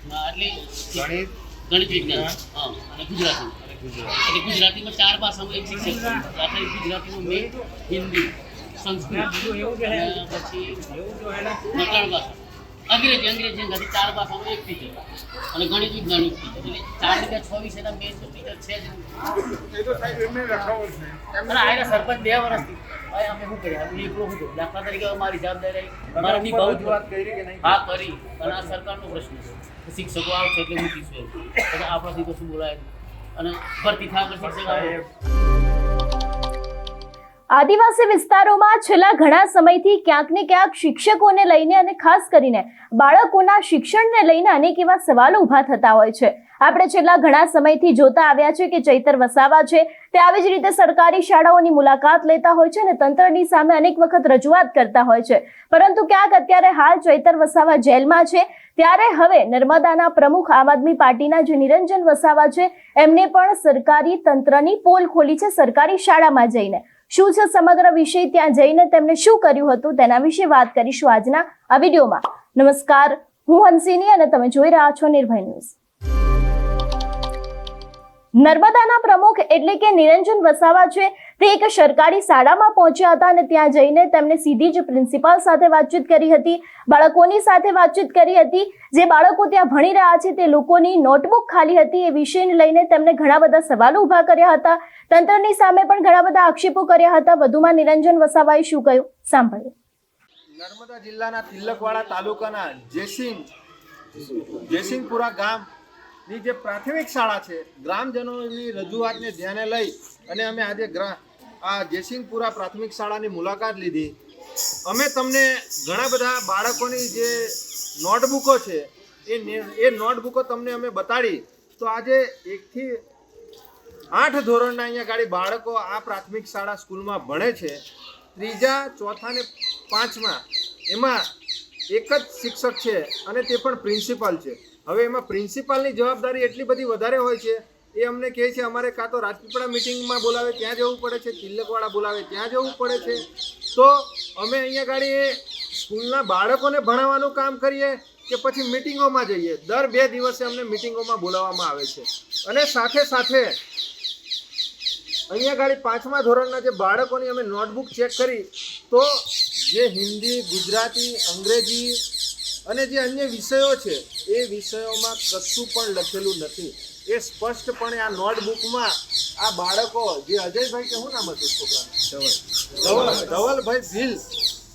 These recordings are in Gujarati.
ગણિત ગણિત વિજ્ઞાન. હા અને ગુજરાતી. એટલે ગુજરાતીમાં ચાર ભાષામાં એક શિક્ષક દાખલા ગુજરાતીમાં મેં હિન્દી સંસ્કૃત પછી ત્રણ ભાષા અંગ્રેજી અંગ્રેજી નથી ચાર ભાષામાં એક ટીચર અને ગણિત વિજ્ઞાન એક ટીચર એટલે ચાર રૂપિયા છ વિષયના મેન તો ટીચર છે જ. સરપંચ બે વર્ષથી. અમે શું કરીએ? અમે દાખલા તરીકે મારી જવાબદારી મારે. કરી સરકારનો પ્રશ્ન છે. શિક્ષકો આવશે એટલે મૂકીશું એમ એટલે આપણાથી શું બોલાય? અને ભરતી થાય આવે? આદિવાસી વિસ્તારોમાં છેલ્લા ઘણા સમયથી ક્યાંક ને ક્યાંક શિક્ષકોને લઈને અને ખાસ કરીને બાળકોના શિક્ષણને લઈને અનેક એવા સવાલો ઊભા થતા હોય છે. આપણે છેલ્લા ઘણા સમયથી જોતા આવ્યા છે કે ચૈતર વસાવા છે, તે આવી જ રીતે સરકારી શાળાઓની મુલાકાત લેતા હોય છે અને તંત્રની સામે અનેક વખત રજૂઆત કરતા હોય છે. પરંતુ ક્યાંક અત્યારે હાલ ચૈતર વસાવા જેલમાં છે, ત્યારે હવે નર્મદાના પ્રમુખ આમ આદમી પાર્ટીના જે નિરંજન વસાવા છે, એમને પણ સરકારી તંત્રની પોલ ખોલી છે સરકારી શાળામાં જઈને. શું છે સમગ્ર વિષય? ત્યાં જઈને તેમણે શું કર્યું હતું? તેના વિશે વાત કરીશું આજના આ વિડીયોમાં. નમસ્કાર, હું હંસિની અને તમે જોઈ રહ્યા છો નિર્ભય ન્યૂઝ. નર્મદાના પ્રમુખ એટલે કે નિરંજન વસાવા છે તે એક સરકારી શાળામાં પહોંચ્યા હતા અને ત્યાં જઈને તેમણે સીધી જ પ્રિન્સિપાલ સાથે વાતચીત કરી હતી, બાળકોની સાથે વાતચીત કરી હતી. જે બાળકો ત્યાં ભણી રહ્યા છે તે લોકોની નોટબુક ખાલી હતી એ વિષયને લઈને તેમણે ઘણા બધા સવાલો ઊભા કર્યા હતા. તંત્રની સામે પણ ઘણા બધા આક્ષેપો કર્યા હતા. વધુમાં નિરંજન વસાવાએ શું કહ્યું? સાંભળ્યું નર્મદા જિલ્લાના તિલકવાડા તાલુકાના જેસિંગ, જેસિંગપુરા ગામની જે પ્રાથમિક શાળા છે, ગ્રામજનોની રજૂઆતને ધ્યાને લઈ અને અમે આજે ગ્રા આ જયસિંહપુરા પ્રાથમિક શાળાની મુલાકાત લીધી. અમે તમને ઘણા બધા બાળકોની જે નોટબુકો છે, એ એ નોટબુકો તમને અમે બતાડી. તો આજે એકથી આઠ ધોરણના અહીંયા ગાડી બાળકો આ પ્રાથમિક શાળા સ્કૂલમાં ભણે છે. ત્રીજા, ચોથા ને પાંચમા, એમાં એક જ શિક્ષક છે અને તે પણ પ્રિન્સિપાલ છે. હવે એમાં પ્રિન્સિપાલની જવાબદારી એટલી બધી વધારે હોય છે એ અમને કહે છે, અમારે કાં તો રાજપીપળા મિટિંગમાં બોલાવે, ત્યાં જવું પડે છે, તિલકવાડા બોલાવે, ત્યાં જવું પડે છે. તો અમે અહીંયા ગાડી એ સ્કૂલના બાળકોને ભણાવવાનું કામ કરીએ કે પછી મિટિંગોમાં જઈએ. દર બે દિવસે અમને મિટિંગોમાં બોલાવવામાં આવે છે. અને સાથે સાથે અહીંયા ગાડી પાંચમા ધોરણના જે બાળકોની અમે નોટબુક ચેક કરી, તો જે હિન્દી, ગુજરાતી, અંગ્રેજી અને જે અન્ય વિષયો છે, એ વિષયોમાં કશું પણ લખેલું નથી. એ સ્પષ્ટપણે આ નોટબુકમાં આ બાળકો, જે અજયભાઈ કે શું નામ હતું છોકરાનું? ધવલભાઈ ભીલ.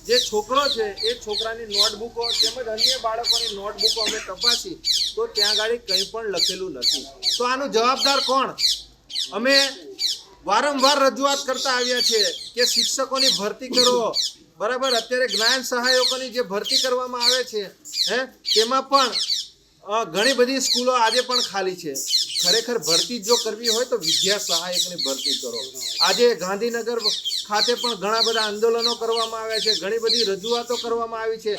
જે છોકરો છે, એ છોકરાની નોટબુકો તેમજ અન્ય બાળકોની નોટબુકો અમે તપાસી, તો ત્યાં ગાડી કંઈ પણ લખેલું નથી. તો આનું જવાબદાર કોણ? અમે વારંવાર રજૂઆત કરતા આવ્યા છે કે શિક્ષકોની ભરતી કરો. બરાબર? અત્યારે જ્ઞાન સહાયકોની જે ભરતી કરવામાં આવે છે, હે, તેમાં પણ ઘણી બધી સ્કૂલો આજે પણ ખાલી છે. ખરેખર ભરતી જો કરવી હોય તો વિદ્યા સહાયકની ભરતી કરો. આજે ગાંધીનગર ખાતે પણ ઘણા બધા આંદોલનો કરવામાં આવ્યા છે, ઘણી બધી રજૂઆતો કરવામાં આવી છે.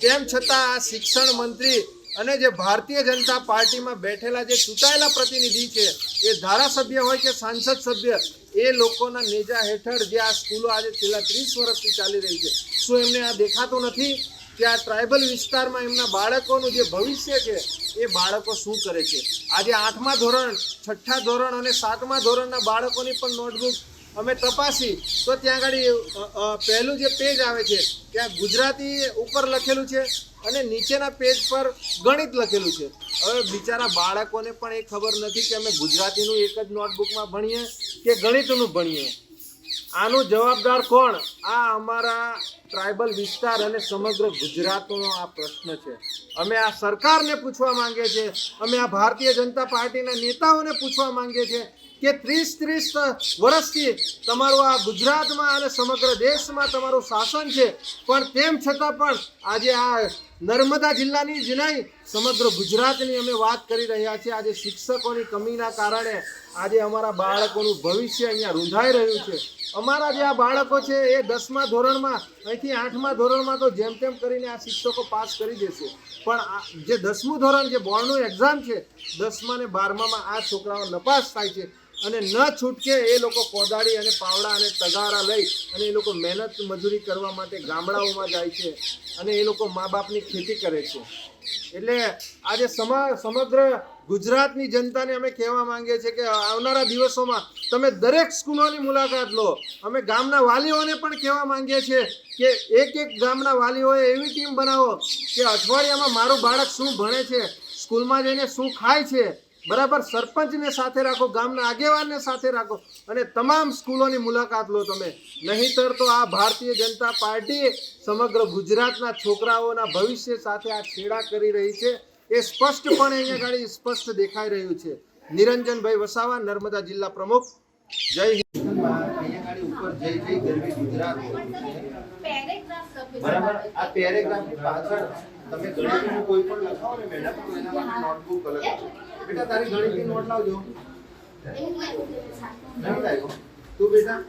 તેમ છતાં આ શિક્ષણ મંત્રી અને જે ભારતીય જનતા પાર્ટીમાં બેઠેલા જે ચૂંટાયેલા પ્રતિનિધિ છે, એ ધારાસભ્ય હોય કે સાંસદ સભ્ય, એ લોકોના નેજા હેઠળ જે આ સ્કૂલો આજે છેલ્લા ત્રીસ વર્ષથી ચાલી રહી છે. શું એમને આ દેખાતું નથી? કે આ ટ્રાઇબલ વિસ્તારમાં એમના બાળકોનું જે ભવિષ્ય છે, એ બાળકો શું કરે છે? આજે આઠમા ધોરણ, છઠ્ઠા ધોરણ અને સાતમા ધોરણના બાળકોની પણ નોટબુક અમે તપાસી. તો ત્યાં આગળ પહેલું જે પેજ આવે છે, ત્યાં ગુજરાતી ઉપર લખેલું છે અને નીચેના પેજ પર ગણિત લખેલું છે. હવે બિચારા બાળકોને પણ એ ખબર નથી કે અમે ગુજરાતીનું એક જ નોટબુકમાં ભણીએ કે ગણિતનું ભણીએ. આનું જવાબદાર કોણ? આ અમારા ટ્રાઇબલ વિસ્તાર અને સમગ્ર ગુજરાતનો આ પ્રશ્ન છે. અમે આ સરકારને પૂછવા માંગીએ છીએ અમે આ ભારતીય જનતા પાર્ટીના નેતાઓને પૂછવા માંગીએ છીએ કે ત્રીસ ત્રીસ વર્ષથી તમારું આ ગુજરાતમાં અને સમગ્ર દેશમાં તમારું શાસન છે. પણ તેમ છતાં પણ આજે આ નર્મદા જિલ્લાની જ નહીં, સમગ્ર ગુજરાતની અમે વાત કરી રહ્યા છીએ. આજે શિક્ષકોની કમીના કારણે આજે અમારા બાળકોનું ભવિષ્ય અહીંયા રૂંધાઈ રહ્યું છે. અમારા જે આ બાળકો છે એ દસમા ધોરણમાં, અહીંથી આઠમા ધોરણમાં તો જેમ તેમ કરીને આ શિક્ષકો પાસ કરી દેશે. પણ જે દસમું ધોરણ, જે બોર્ડનું એક્ઝામ છે દસમા ને બારમામાં આ છોકરાઓ નપાસ થાય છે. અને ન છૂટકે એ લોકો કોદાળી અને પાવડા અને તગારા લઈ અને એ લોકો મહેનત મજૂરી કરવા માટે ગામડાઓમાં જાય છે અને એ લોકો મા બાપની ખેતી કરે છે. એટલે આજે સમા, સમગ્ર ગુજરાતની જનતાને અમે કહેવા માંગીએ છીએ કે આવનારા દિવસોમાં તમે દરેક સ્કૂલોની મુલાકાત લો. અમે ગામના વાલીઓને પણ કહેવા માંગીએ છીએ કે એક એક ગામના વાલીઓએ એવી ટીમ બનાવો કે અઠવાડિયામાં મારું બાળક શું ભણે છે, સ્કૂલમાં જઈને શું ખાય છે બરાબર, સરપંચને સાથે રાખો, ગામના આગેવાનને સાથે રાખો અને તમામ સ્કૂલોની મુલાકાત લો તમે. નહીંતર તો આ ભારતીય જનતા પાર્ટીએ સમગ્ર ગુજરાતના છોકરાઓના ભવિષ્ય સાથે આ છેડા કરી રહી છે. એ સ્પષ્ટપણે અહીંયા ગાડી સ્પષ્ટ દેખાઈ રહ્યું છે. નિરંજનભાઈ વસાવા, નર્મદા જિલ્લા પ્રમુખ. જય હિન્દ. અહીંયા ગાડી ઉપર જય જય ગરવી ગુજરાત બરાબર આ પાછળ તમે કોઈ પણ લખાવો ને મેડમ બેટા તારી ગણિતની નોટ લાવજો નહીં લાવ્યો તું બેટા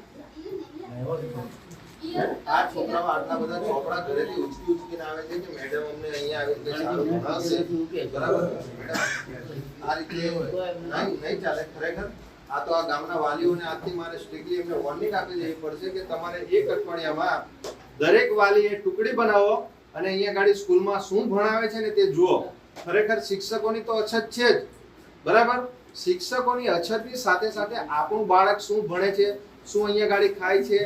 આ છોકરાઓ આટલા બધા ચોપડા ઘરેથી ઉચકી ઉચકીને આવે છે મેડમ અમને અહીંયા આવીને સારું ભણાવશે બરાબર આ રીતે નહીં નહીં ચાલે, ખરેખર? આ તો આ ગામના વાલીઓને આજથી મારે સ્ટ્રિક્ટલી એમને વોર્નિંગ આપી દેવી પડશે કે તમારે એક અઠવાડિયામાં દરેક વાલીએ ટુકડી બનાવો અને અહીંયા ગાડી સ્કૂલમાં શું ભણાવે છે ને તે જુઓ. ખરેખર શિક્ષકોની તો અછત છે જ. બરાબર? શિક્ષકોની અછતની સાથે સાથે આપણું બાળક શું ભણે છે, શું અહીંયા ગાડી ખાય છે,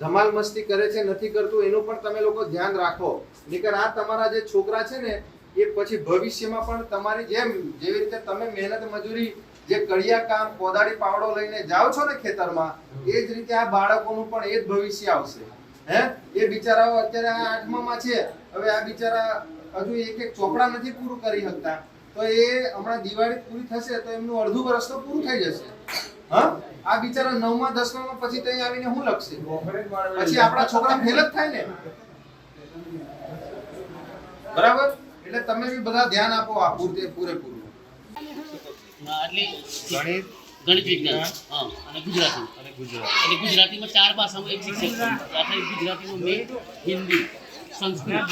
ધમાલ મસ્તી કરે છે, નથી કરતું, એનું પણ તમે લોકો ધ્યાન રાખો. નહીતર આ તમારા જે છોકરા છે ને, એ પછી ભવિષ્યમાં પણ તમારી જેમ, જેવી રીતે તમે મહેનત મજૂરી જે કડિયા કામ કોદાળી પાવડો લઈને જાઓ છો ને ખેતરમાં, એ જ રીતે આ બાળકોનું પણ એ જ ભવિષ્ય આવશે. હે? એ બિચારાઓ અત્યારે આ આઠમામાં છે. હવે આ બિચારા હજુ એક એક ચોપડા નથી પૂરું કરી શકતા. તો એ હમણાં દિવાળી પૂરી થશે તો એમનું અડધું વર્ષ તો પૂરું થઈ જશે. હા? આ બિચારા નવમા, દસમામાં પછી તો અહીં આવીને શું લખશે? પછી આપણા છોકરા ફેલ જ થાય ને. બરાબર? એટલે તમે બી બધા ધ્યાન આપો આ પૂરતે પૂરેપૂરું. ગણિત ગણિત વિજ્ઞાન. હા અને ગુજરાતી. અને ગુજરાત. એટલે ગુજરાતીમાં ચાર ભાષામાં એક શિક્ષક. દાખલા ગુજરાતીમાં મેં હિન્દી સંસ્કૃત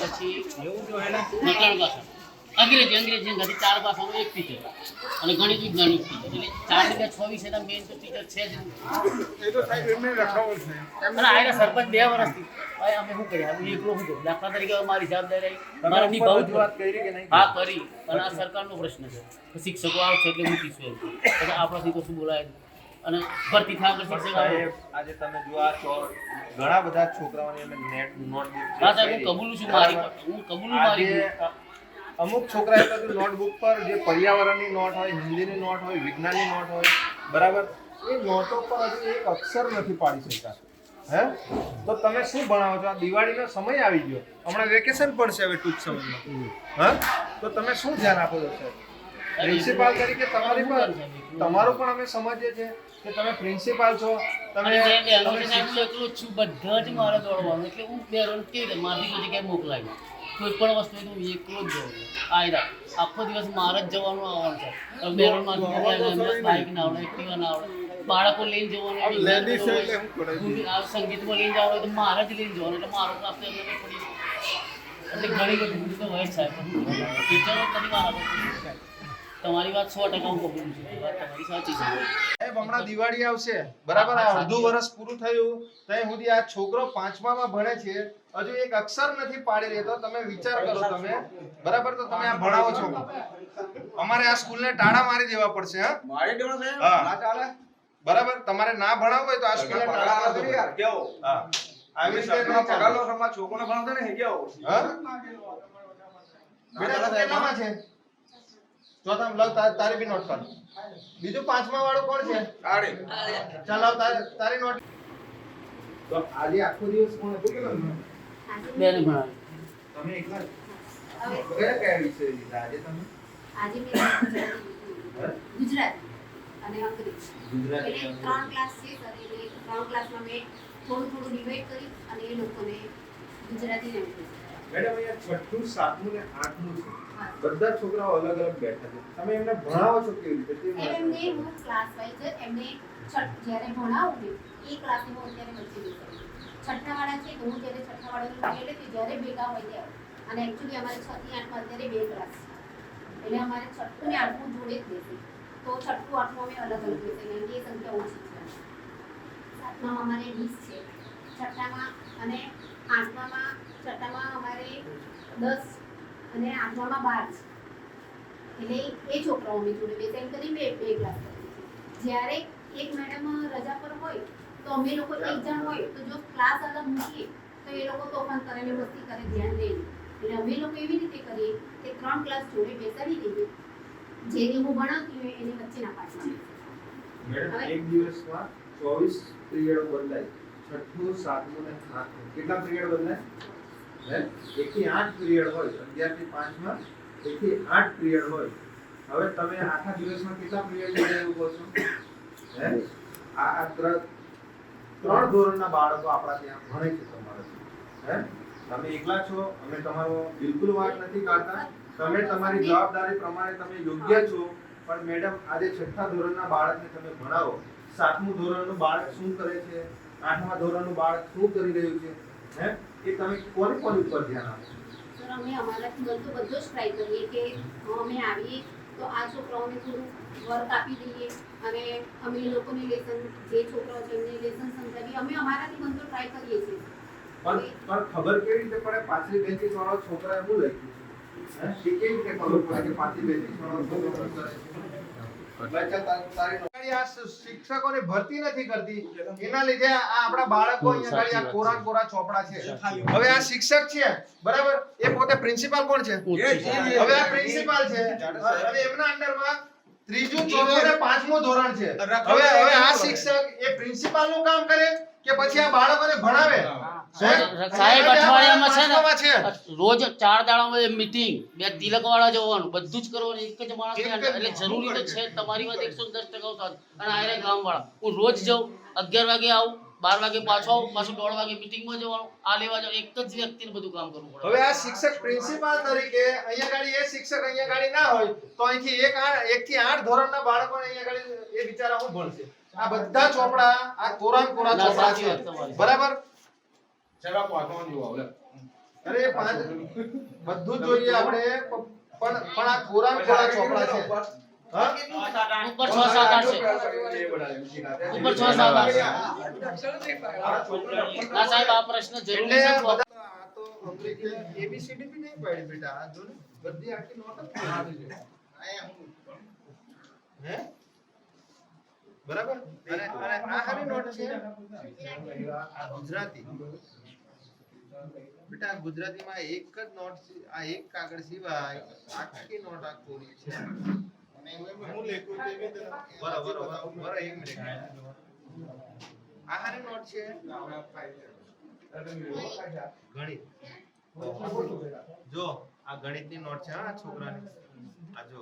પછી ત્રણ ભાષા. અંગ્રેજી અંગ્રેજી અંગ્રેજી ચાર ભાષાનો એક ટીચર અને ગણિત વિજ્ઞાન એક ટીચર એટલે ચાર ને છ એના મેઇન તો ટીચર છે જ. આયરા સરપંચ બે વર્ષથી. ભાઈ અમે શું કરીએ? હું એકલો શું કરું દાખલા તરીકે મારી જવાબદારી મારે નિભાવવું જ પડે. હા કરી. અને આ સરકારનો પ્રશ્ન છે. શિક્ષકો આવશે એટલે મૂકીશું એમ આપણાથી તો શું બોલાય? અને ભરતી થાય સાહેબ આજે તમે જો આ ચો ઘણા બધા છોકરાઓની અમે નેટ નોટબુક હા સાહેબ હું કબૂલું છું મારી હું કબૂલું મારી અમુક છોકરાએ તો નોટબુક પર જે પર્યાવરણની નોટ હોય હિન્દીની નોટ હોય વિજ્ઞાનની નોટ હોય બરાબર? એ નોટો પર હજુ એક અક્ષર નથી પાડી શકતા. હે? તો તમે શું ભણાવો છો? આ દિવાળીનો સમય આવી ગયો. હમણાં વેકેશન પડશે હવે ટૂંક સમયમાં. હા? તો તમે શું ધ્યાન આપો છો? સાહેબ પ્રિન્સિપાલ તરીકે તમારી પણ તમારું પણ અમે સમજીએ છીએ કે તમે પ્રિન્સિપાલ છો. તમે છે એકલો છું બધા જ મારે દોડવાનું એટલે હું બહેનો કેવી રીતે કોઈ જગ્યાએ મોકલાય કોઈ પણ વસ્તુ હું એકલો જ જઉં આયરા આખો દિવસ મારે જ જવાનું આવવાનું છે. હવે માર્કેટ બાઇક ના આવડે એક્ટિવા ના આવડે. બાળકો લઈને જવાનું આ સંગીતમાં લઈને જવાનું તો મારે જ લઈને જવાનું એટલે મારો ક્લાસ એમને પડી એટલે ઘણી બધી હું તો વયસ સાહેબ ટીચરો કદી મારા તમારી વાત સો ટકા હું કબૂલ છું. વાત તમારી સાચી છે. સાહેબ હમણાં દિવાળી આવશે. બરાબર? આ અડધું વર્ષ પૂરું થયું. ત્યાં સુધી આ છોકરો પાંચમામાં ભણે છે. હજુ એક અક્ષર નથી પાડી લેતો તમે વિચાર કરો તમે. બરાબર? તો તમે આ ભણાવો છો. અમારે આ સ્કૂલને ટાળા મારી દેવા પડશે હા? મારી દેવા છે? હા. ના ચાલે? બરાબર? તમારે ના ભણાવવું હોય તો આ સ્કૂલને ટાળા મારી દેવા યાર કેવો? હા. આવી રીતે ચાલે. પગારનો સમાજ છોકરોને ભણાવતા ને કેવો? હા? બેટા તું કેટલામાં છે? ચોથા લવ તારી બી નોટ કર બીજું પાંચમા વાળું કોણ છે? આડે. ચાલ તારી નોટ. તો આજે આખો દિવસ કોણ હતું કેટલા બેને ભણાવી તમે એકલા કયા કયા વિષય લીધા? આજે તમે? આજે મેં ગુજરાતી ગુજરાતી અને અંગ્રેજી. ગુજરાતી એટલે ત્રણ ક્લાસ છે અને ત્રણ ક્લાસમાં મેં થોડું થોડું ડિવાઈડ કરી અને એ લોકોને ગુજરાતી ને મેડમ અહીંયા છઠ્ઠું સાતમું ને આઠમું છે. બધા છોકરાઓ અલગ અલગ બેઠા છે. તમે એમને ભણાવો છો કેવી રીતે? એમ એમને હું ક્લાસ વાઇઝ એમને છઠ જ્યારે ભણાવું ને એ ક્લાસમાં હું અત્યારે વચ્ચે બેસાડું છઠ્ઠા વાળા છે, હું જ્યારે છઠ્ઠાવાળાની વાળાનું એટલે કે જ્યારે ભેગા હોય ત્યારે. અને એકચ્યુઅલી અમારે છ થી આઠમાં અત્યારે બે ક્લાસ એટલે અમારે છઠ્ઠું ને આઠમું જોડે જ બેસે. તો છઠ્ઠું, આઠમું અમે અલગ અલગ બેસે. કારણ કે એ સંખ્યા ઓછી છે. સાતમામાં અમારે વીસ છે. છઠ્ઠામાં અને આઠમામાં, છઠ્ઠામાં અમારે દસ અને આઠમામાં બાર છે. એટલે એ છોકરાઓ અમે જોડે બેસે. એમ કરી બે બે ક્લાસ જ્યારે એક મેડમ રજા પર હોય તો અમે લોકો એક જણ હોય તો જો ક્લાસ અલગ મૂકીએ તો એ લોકો તો કરે ને મસ્તી કરે ધ્યાન દે. એટલે અમે લોકો એવી રીતે કરીએ કે ત્રણ ક્લાસ જોડે બેસાડી દઈએ. જેને હું ભણાવતી હોય એની વચ્ચેના પાછળ મેડમ એક દિવસમાં ચોવીસ પીરિયડ બદલાય. છઠ્ઠું સાતમું અને આઠમું. કેટલા પીરિયડ બદલાય? એકથી આઠ પીરિયડ હોય. અગિયારથી પાંચમાં એકથી આઠ પીરિયડ હોય. હવે તમે આખા દિવસમાં કેટલા પીરિયડ એવું કહો છો? હે? આ ત્રણ ત્રણ ધોરણના બાળકો આપણા ત્યાં ભણે છે તમારા. હે? તમે એકલા છો, અમે તમારો બિલકુલ વાત નથી કાઢતા. તમે તમારી જવાબદારી પ્રમાણે તમે યોગ્ય છો, પણ મેડમ, આજે છઠ્ઠા ધોરણના બાળકને તમે ભણાવો. સાતમું ધોરણનું બાળક શું કરે છે? આઠમા ધોરણનું બાળક શું કરી રહ્યું છે? હે? એ તમે કોની કોની ઉપર ધ્યાન આપો? સર, અમે અમારાથી બધું બધો જ ટ્રાય કરીએ કે અમે આવીએ તો આ છોકરાઓને થોડું વર્ક આપી દઈએ અને અમે લોકોને લેસન જે છોકરાઓ છે એમને લેસન સમજાવી અમે અમારાથી બનતો ટ્રાય કરીએ છીએ. પણ પણ ખબર કેવી રીતે પડે? પાછલી બેન્ચીસ વાળો છોકરાએ શું લખ્યું? છે? એ કેવી રીતે ખબર પડે કે પાછલી બેન્ચીસ વાળો છોકરો શિક્ષકોને ભરતી નથી કરતી. એના લીધે આ આપણા બાળકો અહીંયા આ કોરા કોરા ચોપડા છે. હવે આ શિક્ષક છે. બરાબર? એ પોતે પ્રિન્સિપાલ કોણ છે? હવે આ પ્રિન્સિપાલ છે. હવે એમના અંડરમાં ત્રીજું ચોથું અને પાંચમું ધોરણ છે. હવે હવે આ શિક્ષક એ પ્રિન્સિપાલનું કામ કરે કે પછી આ બાળકોને ભણાવે? સાહેબ અઠવાડિયામાં છે ને રોજ ચાર દાડામાં મીટિંગ બે તિલક વાળા જવાનું બધું જ કરવાનું એક જ માણસ એટલે જરૂરી તો છે તમારી વાત એકસો દસ ટકા સાચી. અને આયરે ગામ વાળા હું રોજ જાઉં અગિયાર વાગે આવું બાર વાગે પાછો પાછું દોઢ વાગે મિટિંગમાં જવાનું. આ લેવા જાવ એક જ વ્યક્તિને બધું કામ કરવું પડે. હવે આ શિક્ષક પ્રિન્સિપાલ તરીકે અહીંયા ગાડી એ શિક્ષક અહીંયા ગાડી ના હોય તો અહીંથી એક એક થી આઠ ધોરણના બાળકોને અહીંયા ગાડી એ બિચારા હું ભણશે. આ બધા ચોપડા આ કોરા કોરા ચોપડા છે. બરાબર? જરા પાછો તમારી. બરાબર અરે પાંચ બધું જ જોઈએ આપણે પણ પણ આ કોરા કોરા ચોપડા છે. ઉપર? છ સાત આઠ છે ઉપર છ સાત આઠ છે ના સાહેબ આ પ્રશ્ન જરૂરી છે. બધા આ તો અંગ્રેજી ABCD બી નહીં પાડી બેટા. આ જો ને બધી આખી નોટ જ પાડી છે. હે. બરાબર? અને અને આ હારી નોટ છે? ગુજરાતી. બેટા ગુજરાતીમાં એક જ નોટ આ એક કાગળ સિવાય આખી નોટ આ કોરી છે. બરાબર બરાબર. બરાબર એક મિનિટ. આ હારી નોટ છે. ગણિત. જો, આ ગણિતની નોટ છે આ છોકરાની. આ જો.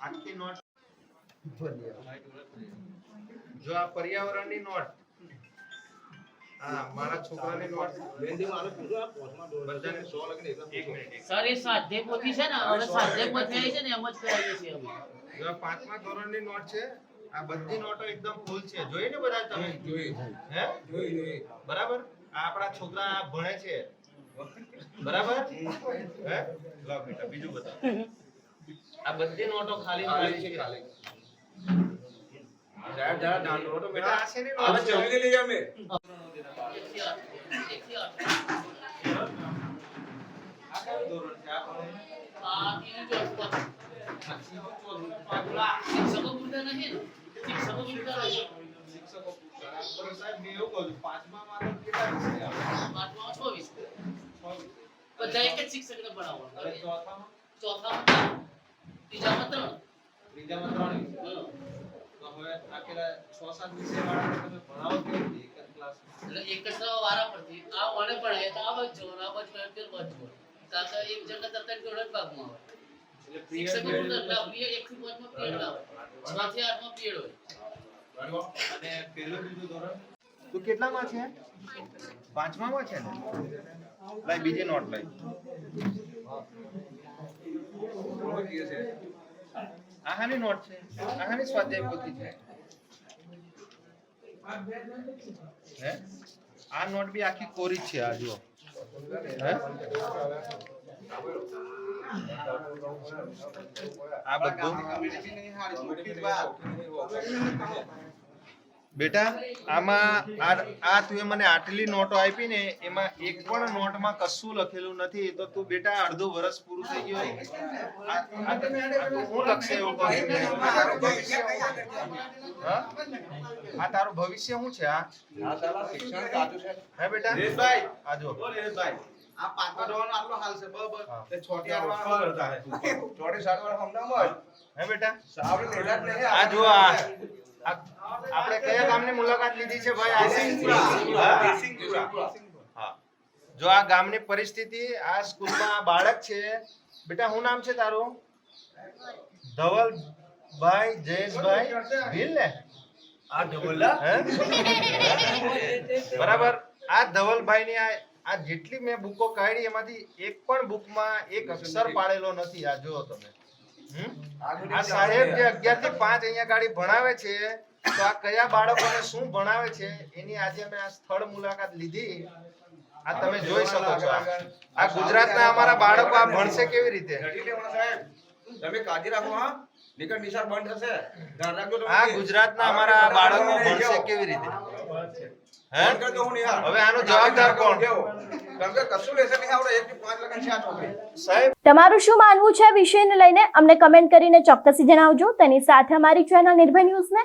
આખી નોટ. જો, આ પર્યાવરણની નોટ. હા મારા છોકરાની નોટ. બધાને સો લખી એક મિનિટ સર એ સાધ્ય પોથી છે ને હવે સાધ્ય પોથી છે ને એમ જ કરાવીએ છીએ અમે. પાંચમા ધોરણની નોટ છે. આ બધી નોટો એકદમ ફૂલ છે. જોઈ ને બધા તમે? હે બરાબર? આ આપણા છોકરા ભણે છે. બરાબર? હે? લાવ બેટા બીજું બતાવ. આ બધી નોટો ખાલી ખાલી છે બેટા આ શેની નોટ બેટા. આ છે ને પૂછતા. પણ સાહેબ મેં બધા એક જ શિક્ષકને હવે ભણાવવાનું ચોથામાં ચોથામાં ત્રીજામાં ત્રણ. ત્રીજામાં ત્રણ હવે આ પેલા છ સાત વિષય વાળા તમે ભણાવો કેવી રીતે? એટલે એક જ વારા પરથી આ ભણાય તો આ બાજુ જોવાનું આ બાજુ ભણાય તો બાજુ જોવાનું. કાકા એક જણ કરતા જોડે ભાગમાં આવે એટલે શિક્ષકો period પૂરતા એક થી પાંચમાં પીરિયડ આવે છ થી આઠમાં પીરિયડ હોય. અને પહેલું બીજું ધોરણ? તું કેટલામાં છે? પાંચમામાં છે ને? લાઈ બીજી નોટ લાઈ આહાની નોટ છે. આહાની હાની સ્વાધ્યાય પોથી છે. હે? આ નોટ બી આખી કોરી છે આ હે? આ બધું? બેટા આમાં આ આ તું મને આટલી નોટો આપી ને એમાં એક પણ નોટમાં કશું લખેલું નથી. તો તું બેટા અડધો વર્ષ પૂરું થઈ ગયો હું લખશે એવું હા? આ તારું ભવિષ્ય શું છે આ? શિક્ષણ છે હે બેટા? દિનેશભાઈ. આ જો. દિનેશભાઈ, આ પાંચમા આટલો હાલ છે બરાબર હા. છોટી છોટી બેટા? આ જો આ- આપણે કયા ગામની મુલાકાત લીધી છે ભાઈ? હા? જો આ ગામની પરિસ્થિતિ આ સ્કૂલમાં આ બાળક છે. બેટા શું નામ છે તારું? ધવલભાઈ જયેશભાઈ. ભીલ ને? આ ઢોલા બરાબર. આ ધવલભાઈની આ આ જેટલી મેં બુકો કાઢી એમાંથી એક પણ બુકમાં એક અક્ષર પાડેલો નથી. આ જુઓ તમે? આ સાહેબ જે અગિયારથી પાંચ અહીંયા ગાડી ભણાવે છે તો આ કયા બાળકોને શું ભણાવે છે એની આજે અમે આ સ્થળ મુલાકાત લીધી. આ તમે જોઈ શકો છો. આ. ગુજરાતના અમારા બાળકો આ ભણશે કેવી રીતે? તમે કાજી રાખો હા. નીકળ નિશાળ બંધ થશે. ધ્યાન રાખજો આ ગુજરાતના અમારા બાળકો ભણશે કેવી રીતે? હે? બંધ કરી દો હું નિહાળ. હવે આનો જવાબદાર કોણ? કેવો? કેમ કે કશું લેશે નહીં આવડે. એક થી પાંચ લગન છે આ છોકરી સાહેબ? તમારું શું માનવું છે વિષયને લઈને? અમને કમેન્ટ કરીને ચોક્કસથી જણાવજો. તેની સાથે અમારી ચેનલ નિર્ભય ન્યૂઝને